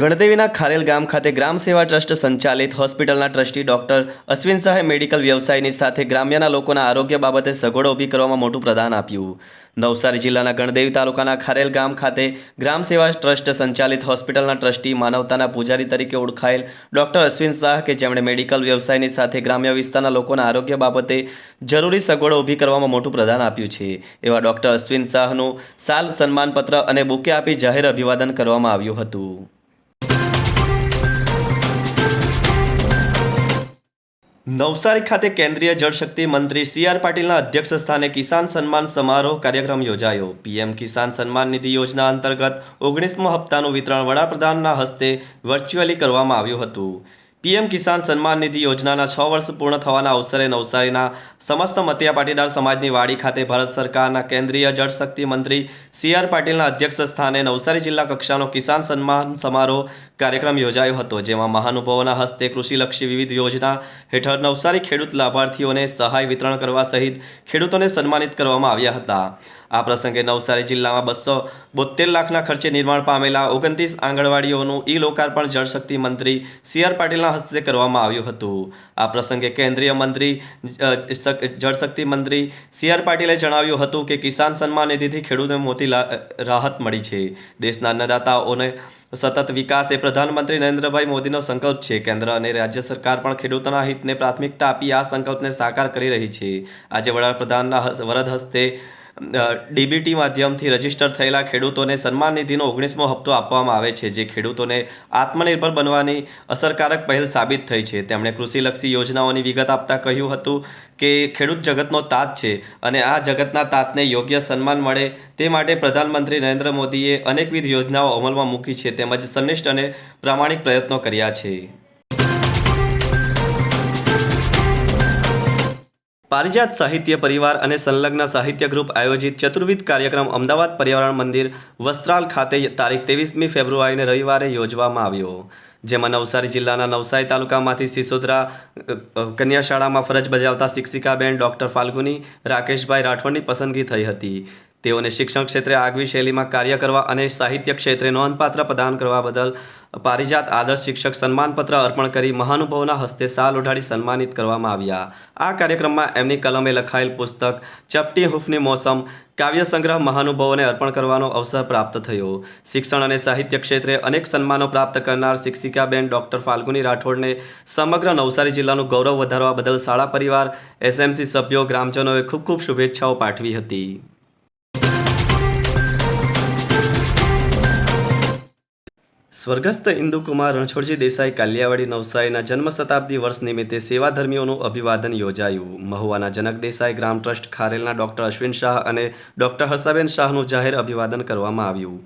ગણદેવીના ખારેલ ગામ ખાતે ગ્રામ સેવા ટ્રસ્ટ સંચાલિત હોસ્પિટલના ટ્રસ્ટી ડોક્ટર અશ્વિન શાહે મેડિકલ વ્યવસાયની સાથે ગ્રામ્યના લોકોના આરોગ્ય બાબતે સગવડો ઊભી કરવામાં મોટું પ્રદાન આપ્યું. નવસારી જિલ્લાના ગણદેવી તાલુકાના ખારેલ ગામ ખાતે ગ્રામ સેવા ટ્રસ્ટ સંચાલિત હોસ્પિટલના ટ્રસ્ટી માનવતાના પૂજારી તરીકે ઓળખાયેલ ડોક્ટર અશ્વિન શાહ કે જેમણે મેડિકલ વ્યવસાયની સાથે ગ્રામ્ય વિસ્તારના લોકોના આરોગ્ય બાબતે જરૂરી સગવડો ઊભી કરવામાં મોટું પ્રદાન આપ્યું છે. એવા ડોક્ટર અશ્વિન શાહનું સાલ સન્માનપત્ર અને બુકે આપી જાહેર અભિવાદન કરવામાં આવ્યું હતું. નવસારી ખાતે કેન્દ્રીય જળશક્તિ મંત્રી સી આર પાટીલના અધ્યક્ષ સ્થાને કિસાન સન્માન સમારોહ કાર્યક્રમ યોજાયો. પીએમ કિસાન સન્માન નિધિ યોજના અંતર્ગત ઓગણીસમો હપ્તાનું વિતરણ વડાપ્રધાનના હસ્તે વર્ચ્યુઅલી કરવામાં આવ્યું હતું. પીએમ કિસાન સન્માન નિધિ યોજનાના છ વર્ષ પૂર્ણ થવાના અવસરે નવસારીના સમસ્ત મતિયા પાટીદાર સમાજની વાડી ખાતે ભારત સરકારના કેન્દ્રીય જળશક્તિ મંત્રી સી આર પાટીલના અધ્યક્ષ સ્થાને નવસારી જિલ્લા કક્ષાનો કિસાન સન્માન સમારોહ કાર્યક્રમ યોજાયો હતો, જેમાં મહાનુભાવોના હસ્તે કૃષિલક્ષી વિવિધ યોજના હેઠળ નવસારી ખેડૂત લાભાર્થીઓને સહાય વિતરણ કરવા સહિત ખેડૂતોને સન્માનિત કરવામાં આવ્યા હતા. આ પ્રસંગે નવસારી જિલ્લામાં બસો બોતેર લાખના ખર્ચે નિર્માણ પામેલા ઓગણત્રીસ આંગણવાડીઓનું ઈ લોકાર્પણ જળશક્તિ મંત્રી સી આર પાટીલના હસ્તે કરવામાં આવ્યું હતું. આ પ્રસંગે કેન્દ્રીય મંત્રી જળશક્તિ મંત્રી સી આર પાટીલે જણાવ્યું હતું કે કિસાન સન્માન નિધિથી ખેડૂતોને મોટી રાહત મળી છે. દેશના અન્નદાતાઓને સતત વિકાસ એ પ્રધાનમંત્રી નરેન્દ્રભાઈ મોદીનો સંકલ્પ છે. કેન્દ્ર અને રાજ્ય સરકાર પણ ખેડૂતોના હિતને પ્રાથમિકતા આપી આ સંકલ્પને સાકાર કરી રહી છે. આજે વડાપ્રધાનના વરદ હસ્તે ડીબીટી માધ્યમથી રજિસ્ટર થયેલા ખેડૂતોને સન્માન નિધિનો ઓગણીસમો હપ્તો આપવામાં આવે છે, જે ખેડૂતોને આત્મનિર્ભર બનવાની અસરકારક પહેલ સાબિત થઈ છે. તેમણે કૃષિલક્ષી યોજનાઓની વિગત આપતા કહ્યું હતું કે, ખેડૂત જગતનો તાત છે અને આ જગતના તાતને યોગ્ય સન્માન મળે તે માટે પ્રધાનમંત્રી નરેન્દ્ર મોદીએ અનેકવિધ યોજનાઓ અમલમાં મૂકી છે, તેમજ સંનિષ્ઠ અને પ્રામાણિક પ્રયત્નો કર્યા છે. પારિજાત સાહિત્ય પરિવાર અને સંલગ્ન સાહિત્ય ગ્રુપ આયોજિત ચતુર્વિધ કાર્યક્રમ અમદાવાદ પર્યાવરણ મંદિર વસ્ત્રાલ ખાતે તારીખ ત્રેવીસમી ફેબ્રુઆરીને રવિવારે યોજવામાં આવ્યો. જેમાં નવસારી જિલ્લાના નવસારી તાલુકામાંથી સિસોદરા અ, અ, કન્યા શાળામાં ફરજ બજાવતા શિક્ષિકાબેન ડૉક્ટર ફાલ્ગુની રાકેશભાઈ રાઠોડની પસંદગી થઈ હતી. તેઓને શિક્ષણ ક્ષેત્રે આગવી શૈલીમાં કાર્ય કરવા અને સાહિત્ય ક્ષેત્રે નોંધપાત્ર પ્રદાન કરવા બદલ પારિજાત આદર્શ શિક્ષક સન્માનપત્ર અર્પણ કરી મહાનુભાવોના હસ્તે સાલ ઉઢાડી સન્માનિત કરવામાં આવ્યા. આ કાર્યક્રમમાં એમની કલમે લખાયેલ પુસ્તક ચપટી હુફની મોસમ, કાવ્ય સંગ્રહ મહાનુભાવોને અર્પણ કરવાનો અવસર પ્રાપ્ત થયો. શિક્ષણ અને સાહિત્ય ક્ષેત્રે અનેક સન્માનો પ્રાપ્ત કરનાર શિક્ષિકાબેન ડૉક્ટર ફાલ્ગુની રાઠોડને સમગ્ર નવસારી જિલ્લાનું ગૌરવ વધારવા બદલ શાળા પરિવાર, એસએમસી સભ્યો, ગ્રામજનોએ ખૂબ ખૂબ શુભેચ્છાઓ પાઠવી હતી. સ્વર્ગસ્થ ઇન્દુકુમાર રણછોડજી દેસાઈ કાલિયાવાડી નવસારીના જન્મ શતાબ્દી વર્ષ નિમિત્તે સેવાધર્મીઓનું અભિવાદન યોજાયું. મહુવાના જનક દેસાઈ ગ્રામ ટ્રસ્ટ ખારેલના ડૉક્ટર અશ્વિન શાહ અને ડોક્ટર હર્ષાબેન શાહનું જાહેર અભિવાદન કરવામાં આવ્યું.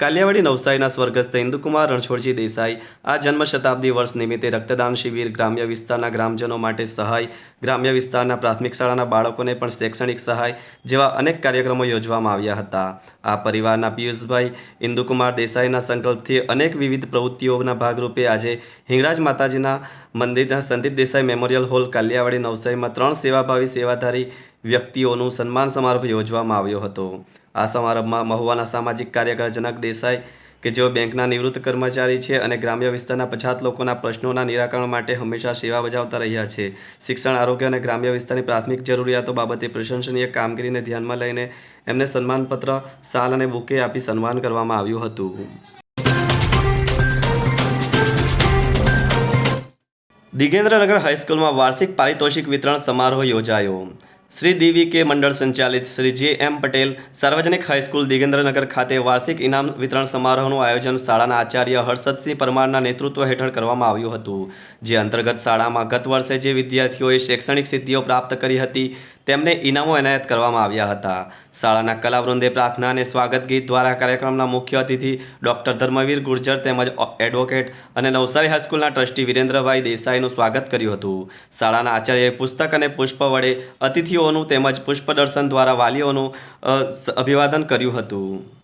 કાલિયાવાડી નવસારીના સ્વર્ગસ્થ ઇન્દુકુમાર રણછોડજી દેસાઈ આ જન્મ શતાબ્દી વર્ષ નિમિત્તે રક્તદાન શિબિર ગ્રામ્ય વિસ્તારના ગ્રામજનો માટે સહાય, ગ્રામ્ય વિસ્તારના પ્રાથમિક શાળાના બાળકોને પણ શૈક્ષણિક સહાય જેવા અનેક કાર્યક્રમો યોજવામાં આવ્યા હતા. આ પરિવારના પિયુષભાઈ ઇન્દુકુમાર દેસાઈના સંકલ્પથી અનેક વિવિધ પ્રવૃત્તિઓના ભાગરૂપે આજે હિંગરાજ માતાજીના મંદિરના સંદીપ દેસાઈ મેમોરિયલ હોલ કાલિયાવાડી નવસારીમાં ત્રણ સેવાભાવી સેવાધારી વ્યક્તિઓનું સન્માન સમારોહ યોજવામાં આવ્યો હતો. આ સમારંભમાં મહુવાના સામાજિક કાર્યકર જનક દેસાઈ કે જેઓ બેંકના નિવૃત્ત કર્મચારી છે અને ગ્રામ્ય વિસ્તારના પછાત લોકોના પ્રશ્નોના નિરાકરણ માટે હંમેશા સેવા બજાવતા રહ્યા છે. શિક્ષણ, આરોગ્ય અને ગ્રામ્ય વિસ્તારની પ્રાથમિક જરૂરિયાતો બાબતે પ્રશંસનીય કામગીરીને ધ્યાનમાં લઈને એમને સન્માનપત્ર, સાલ અને બુકે આપી સન્માન કરવામાં આવ્યું હતું. દિગેન્દ્રનગર હાઈસ્કૂલમાં વાર્ષિક પારિતોષિક વિતરણ સમારોહ યોજાયો. શ્રી દેવી કે મંડળ સંચાલિત શ્રી જે એમ પટેલ સાર્વજનિક હાઈસ્કૂલ દિગેન્દ્રનગર ખાતે વાર્ષિક ઇનામ વિતરણ સમારોહનું આયોજન શાળાના આચાર્ય હર્ષદસિંહ પરમારના નેતૃત્વ હેઠળ કરવામાં આવ્યું હતું. જે અંતર્ગત શાળામાં ગત વર્ષે જે વિદ્યાર્થીઓએ શૈક્ષણિક સિદ્ધિઓ પ્રાપ્ત કરી હતી, તેમને ઇનામો એનાયત કરવામાં આવ્યા હતા. શાળાના કલાવૃંદે પ્રાર્થના અને સ્વાગત ગીત દ્વારા કાર્યક્રમના મુખ્ય અતિથિ ડૉક્ટર ધર્મવીર ગુર્જર તેમજ એડવોકેટ અને નવસારી હાઈસ્કૂલના ટ્રસ્ટી વિરેન્દ્રભાઈ દેસાઈનું સ્વાગત કર્યું હતું. શાળાના આચાર્યએ પુસ્તક અને પુષ્પ વડે અતિથિઓનું તેમજ પુષ્પ દર્શન દ્વારા વાલીઓનું અભિવાદન કર્યું હતું.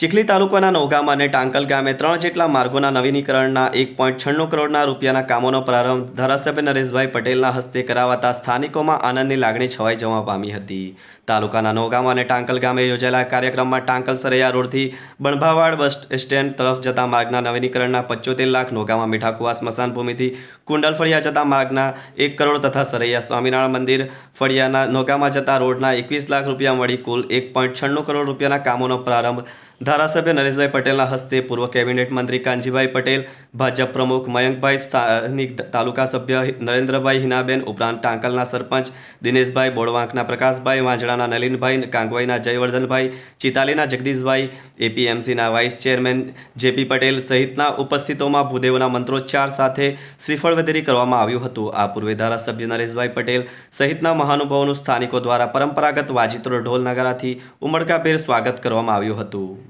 Chikhli તાલુકાના નોગામ અને ટાંકલ ગામે ત્રણ જેટલા માર્ગોના નવીનીકરણના એક પોઈન્ટ છન્નું કરોડના રૂપિયાના કામોનો પ્રારંભ ધારાસભ્ય નરેશભાઈ પટેલના હસ્તે કરાવાતા સ્થાનિકોમાં આનંદની લાગણી છવાઈ જવા પામી હતી. તાલુકાના નોગામ અને ટાંકલ ગામે યોજાયેલા કાર્યક્રમમાં ટાંકલ સરૈયા રોડથી બણભાવાડ બસ સ્ટેન્ડ તરફ જતા માર્ગના નવીનીકરણના પચોતેર લાખ નોગામાં મીઠાકુવા સ્મશાન ભૂમિથી કુંડલ ફળિયા જતા માર્ગના એક કરોડ તથા સરૈયા સ્વામિનારાયણ મંદિર ફળિયાના નોગામાં જતા રોડના એકવીસ લાખ રૂપિયા મળી કુલ એક પોઈન્ટ છન્નું કરોડ રૂપિયાના કામોનો પ્રારંભ ધારાસભ્ય નરેશભાઈ પટેલના હસ્તે પૂર્વ કેબિનેટ મંત્રી કાનજીભાઈ પટેલ, ભાજપ પ્રમુખ મયંકભાઈ સ્થાનિક તાલુકા સભ્ય નરેન્દ્રભાઈ હિનાબેન, ઉપરાંત ટાંકલના સરપંચ દિનેશભાઈ બોડવાંકના પ્રકાશભાઈ વાંઝડાના નલિનભાઈ, કાંગવાઈના જયવર્ધનભાઈ, ચિતાલીના જગદીશભાઈ, એપીએમસીના વાઇસ ચેરમેન જેપી પટેલ સહિતના ઉપસ્થિતોમાં ભૂદેવના મંત્રોચ્ચાર સાથે શ્રીફળ વધેરી કરવામાં આવ્યું હતું. આ પૂર્વે ધારાસભ્ય નરેશભાઈ પટેલ સહિતના મહાનુભાવોનું સ્થાનિકો દ્વારા પરંપરાગત વાજિત્રો ઢોલ નગારાથી ઉમળકાભેર સ્વાગત કરવામાં આવ્યું હતું.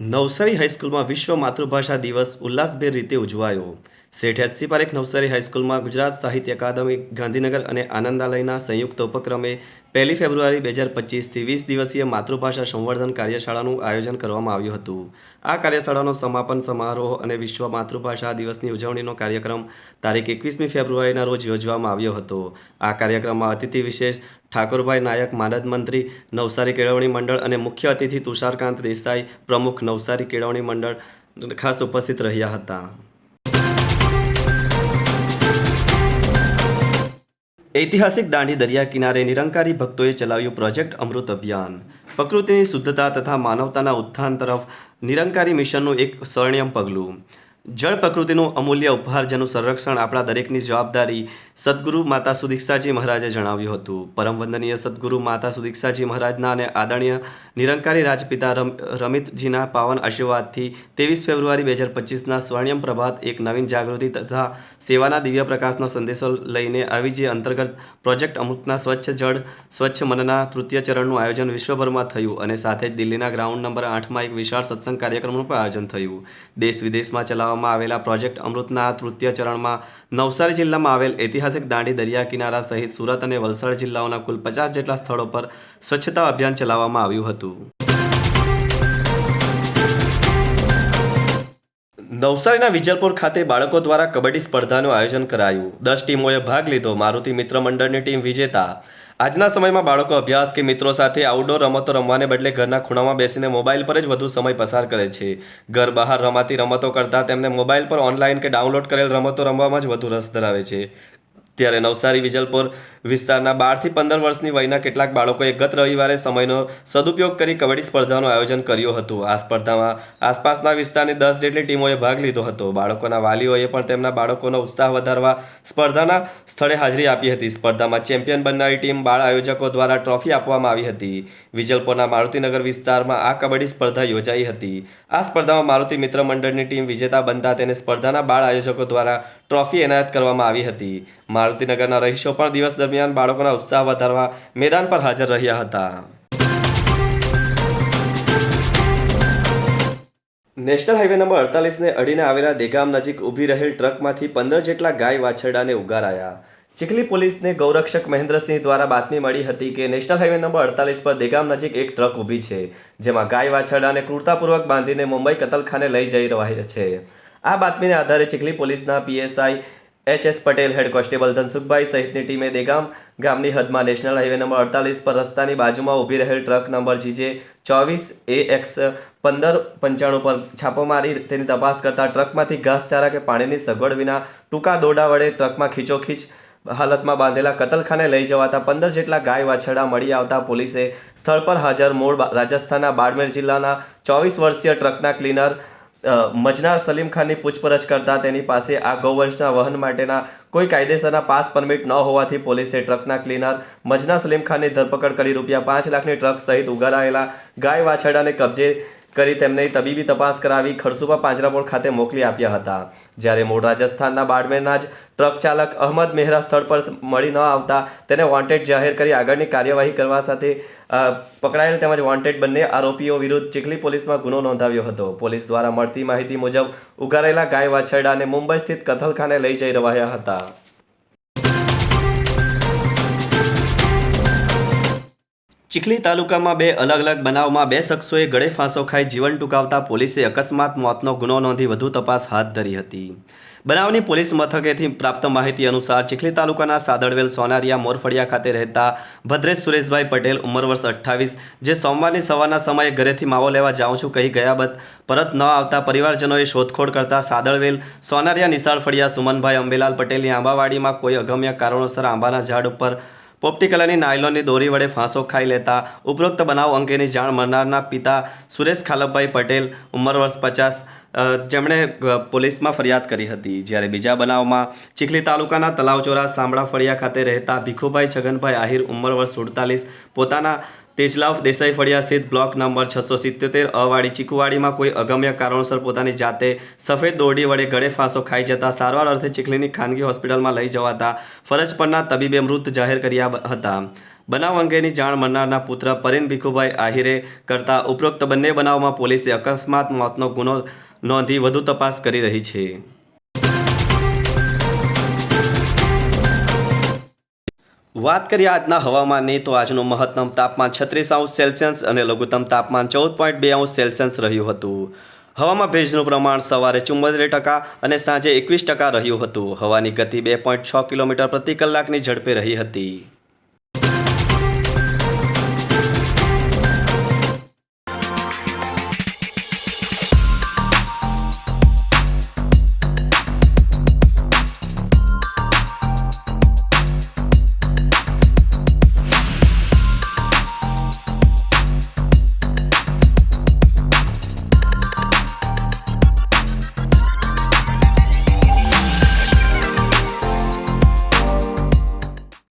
નવસારી હાઈસ્કૂલમાં વિશ્વ માતૃભાષા દિવસ ઉલ્લાસભેર રીતે ઉજવાયો. શેઠ એચસી પારેખ નવસારી હાઈસ્કૂલમાં ગુજરાત સાહિત્ય અકાદમી, ગાંધીનગર અને આનંદાલયના સંયુક્ત ઉપક્રમે પહેલી ફેબ્રુઆરી બે હજાર પચીસથી વીસ દિવસીય માતૃભાષા સંવર્ધન કાર્યશાળાનું આયોજન કરવામાં આવ્યું હતું. આ કાર્યશાળાનો સમાપન સમારોહ અને વિશ્વ માતૃભાષા દિવસની ઉજવણીનો કાર્યક્રમ તારીખ એકવીસમી ફેબ્રુઆરીના રોજ યોજવામાં આવ્યો હતો. આ કાર્યક્રમમાં અતિથિ વિશેષ ઠાકોરભાઈ નાયક, માનદ મંત્રી, નવસારી કેળવણી મંડળ અને મુખ્ય અતિથિ તુષારકાંત દેસાઈ, પ્રમુખ નવસારી કેળવણી મંડળ ખાસ ઉપસ્થિત રહ્યા હતા. ઐતિહાસિક દાંડી દરિયા કિનારે નિરંકારી ભક્તોએ ચલાવ્યું પ્રોજેક્ટ અમૃત અભિયાન. પ્રકૃતિની શુદ્ધતા તથા માનવતાના ઉત્થાન તરફ નિરંકારી મિશનનું એક સ્વર્ણિમ પગલું. જળ પ્રકૃતિનું અમૂલ્ય ઉપહાર જેનું સંરક્ષણ આપણા દરેકની જવાબદારી સદગુરુ માતા સુદીક્ષાજી મહારાજે જણાવ્યું હતું. પરમ વંદનીય સદગુરુ માતા સુદીક્ષાજી મહારાજના અને આદરણીય નિરંકારી રાજપિતા રમ, રમિતજીના પાવન આશીર્વાદથી ત્રેવીસ ફેબ્રુઆરી બે હજાર પચીસના સ્વર્ણિમ પ્રભાત એક નવીન જાગૃતિ તથા સેવાના દિવ્ય પ્રકાશનો સંદેશો લઈને આવી જે અંતર્ગત પ્રોજેક્ટ અમૃતના સ્વચ્છ જળ, સ્વચ્છ મનના તૃતીય ચરણનું આયોજન વિશ્વભરમાં થયું અને સાથે જ દિલ્હીના ગ્રાઉન્ડ નંબર આઠમાં એક વિશાળ સત્સંગ કાર્યક્રમનું પણ આયોજન થયું. દેશ વિદેશમાં ચલાવવામાં આવેલા પ્રોજેક્ટ અમૃતના તૃતીય ચરણમાં નવસારી જિલ્લામાં આવેલ ઐતિહાસિક દાંડી દરિયા કિનારા સહિત સુરત અને વલસાડ જિલ્લાઓના કુલ પચાસ જેટલા સ્થળો પર સ્વચ્છતા અભિયાન ચલાવવામાં આવ્યું હતું. નવસારીના વિજલપુર ખાતે બાળકો દ્વારા કબડ્ડી સ્પર્ધાનું આયોજન કરાયું. દસ ટીમોએ ભાગ લીધો. મારુતિ મિત્ર મંડળની ટીમ વિજેતા. આજના સમયમાં બાળકો અભ્યાસ કે મિત્રો સાથે આઉટડોર રમતો રમવાને બદલે ઘરના ખૂણામાં બેસીને મોબાઈલ પર જ વધુ સમય પસાર કરે છે. ઘર બહાર રમાતી રમતો કરતાં તેમને મોબાઈલ પર ઓનલાઈન કે ડાઉનલોડ કરેલ રમતો રમવામાં જ વધુ રસ ધરાવે છે. ત્યારે નવસારી વિજલપુર વિસ્તારના બારથી પંદર વર્ષની વયના કેટલાક બાળકોએ ગત રવિવારે સમયનો સદુપયોગ કરી કબડ્ડી સ્પર્ધાનું આયોજન કર્યું હતું. આ સ્પર્ધામાં આસપાસના વિસ્તારની દસ જેટલી ટીમોએ ભાગ લીધો હતો. બાળકોના વાલીઓએ પણ તેમના બાળકોનો ઉત્સાહ વધારવા સ્પર્ધાના સ્થળે હાજરી આપી હતી. સ્પર્ધામાં ચેમ્પિયન બનનારી ટીમ બાળ આયોજકો દ્વારા ટ્રોફી આપવામાં આવી હતી. વિજલપુરના મારુતિનગર વિસ્તારમાં આ કબડ્ડી સ્પર્ધા યોજાઈ હતી. આ સ્પર્ધામાં મારુતિ મિત્ર મંડળની ટીમ વિજેતા બનતા તેને સ્પર્ધાના બાળ આયોજકો દ્વારા ટ્રોફી એનાયત કરવામાં આવી હતી. મારુતિનગરના રહીશો પણ દિવસ દરમિયાન બાળકોના ઉત્સાહ વધારવા મેદાન પર હાજર રહ્યા હતા. નેશનલ હાઈવે નંબર અડતાલીસને અડીને આવેલા દેગામ નજીક ઊભી રહેલ ટ્રકમાંથી પંદર જેટલા ગાય વાછરડાને ઉગારાયા. ચીખલી પોલીસને ગૌરક્ષક મહેન્દ્રસિંહ દ્વારા બાતમી મળી હતી કે નેશનલ હાઈવે નંબર અડતાલીસ પર દેગામ નજીક એક ટ્રક ઊભી છે, જેમાં ગાય વાછરડાને ક્રૂરતાપૂર્વક બાંધીને મુંબઈ કતલખાને લઈ જઈ રહ્યા છે. આ બાતમીને આધારે ચીખલી પોલીસના PSI H S Patel head constable Dhansukhbhai સહિતની ટીમે દેગામ ગામની હદમાં નેશનલ હાઈવે નંબર અડતાલીસ પર રસ્તાની બાજુમાં ઊભી રહેલ ટ્રક નંબર જીજે ચોવીસ એ એક્સ પંદર પંચાણું પર છાપો મારી તેની તપાસ કરતા ટ્રકમાંથી ઘાસચારા કે પાણીની સગવડ વિના ટૂંકા દોરડા વડે ટ્રકમાં ખીચોખીચ હાલતમાં બાંધેલા કતલખાને લઈ જવાતા પંદર જેટલા ગાય વાછરડા મળી આવતા પોલીસે સ્થળ પર હાજર મૂળ રાજસ્થાનના બાડમેર જિલ્લાના ચોવીસ વર્ષીય ટ્રકના ક્લીનર અ, મજનાર સલીમ ખાનની પૂછપરછ કરતા તેની પાસે આ ગૌવંશના વહન માટેના કોઈ કાયદેસરના પાસ પરમિટ ન હોવાથી પોલીસે ટ્રકના ક્લીનર મજના સલીમ ખાનની ધરપકડ કરી રૂપિયા પાંચ લાખની ટ્રક સહિત ઉગારાયેલા ગાય વાછરડાને કબજે કરી તેમને તબીબી તપાસ કરાવી ખરસુબા પાંજરાપોળ ખાતે મોકલી આપ્યા હતા. જ્યારે મૂળ રાજસ્થાનના બાડમેરના જ ટ્રક ચાલક અહમદ મેહરા સ્થળ પર મળી ન આવતા તેને વોન્ટેડ જાહેર કરી આગળની કાર્યવાહી કરવા સાથે પકડાયેલ તેમજ વોન્ટેડ બંને આરોપીઓ વિરુદ્ધ ચીખલી પોલીસમાં ગુનો નોંધાવ્યો હતો. પોલીસ દ્વારા મળતી માહિતી મુજબ ઉગારેલા ગાય વાછરડાને મુંબઈ સ્થિત કથલખાને લઈ જઈ રહ્યા હતા. ચીખલી તાલુકામાં બે અલગ અલગ બનાવમાં બે શખ્સોએ ગળે ફાંસો ખાઈ જીવન ટૂંકાવતા પોલીસે અકસ્માત મોતનો ગુનો નોંધી વધુ તપાસ હાથ ધરી હતી. બનાવની પોલીસ મથકેથી પ્રાપ્ત માહિતી અનુસાર ચીખલી તાલુકાના સાદળવેલ સોનારિયા મોરફળિયા ખાતે રહેતા ભદ્રેશ સુરેશભાઈ પટેલ ઉંમર વર્ષ અઠ્ઠાવીસ, જે સોમવારની સવારના સમયે ઘરેથી માવો લેવા જાઉં છું કહી ગયા બાદ પરત ન આવતા પરિવારજનોએ શોધખોળ કરતા સાદળવેલ સોનારિયા નિશાળ ફળિયા સુમનભાઈ અંબેલાલ પટેલની આંબાવાડીમાં કોઈ અગમ્ય કારણોસર આંબાના ઝાડ ઉપર પોપટી કલરની નાયલોનની દોરી વડે ફાંસો ખાઈ લેતા ઉપરોક્ત બનાવ અંગેની જાણ મળનારના પિતા સુરેશ ખાલપભાઈ પટેલ, ઉંમર વર્ષ પચાસ જેમણે પોલીસમાં ફરિયાદ કરી હતી. જ્યારે બીજા બનાવમાં ચીખલી તાલુકાના તલાવચોરા સાંભળા ફળિયા ખાતે રહેતા ભીખુભાઈ છગનભાઈ આહિર, ઉંમર વર્ષ સુડતાલીસ, પોતાના તેજલાવ દેસાઈ ફળિયા સ્થિત બ્લોક નંબર છસો સિત્યોતેર અવાડી ચીકુવાડીમાં કોઈ અગમ્ય કારણોસર પોતાની જાતે સફેદ દોરડી વડે ગળે ફાંસો ખાઈ જતા સારવાર અર્થે ચીખલીની ખાનગી હોસ્પિટલમાં લઈ જવાતા ફરજ પરના તબીબે મૃત જાહેર કર્યા હતા. બનાવ અંગેની જાણ મળનારના પુત્ર પરેન ભીખુભાઈ આહિરે કરતા ઉપરોક્ત બંને બનાવમાં પોલીસે અકસ્માત, મોતનો ગુનો નોંધી વધુ તપાસ કરી રહી છે. વાત કરીએ આજના હવામાનની, તો આજનું મહત્તમ તાપમાન છત્રીસ અંશ સેલ્સિયસ અને લઘુત્તમ તાપમાન ચૌદ પોઈન્ટ બે અંશ સેલ્સિયસ રહ્યું હતું. હવામાં ભેજનું પ્રમાણ સવારે ચુમ્મોતેર ટકા અને સાંજે એકવીસ ટકા રહ્યું હતું. હવાની ગતિ બે પોઈન્ટ છ કિલોમીટર પ્રતિ કલાકની ઝડપે રહી હતી.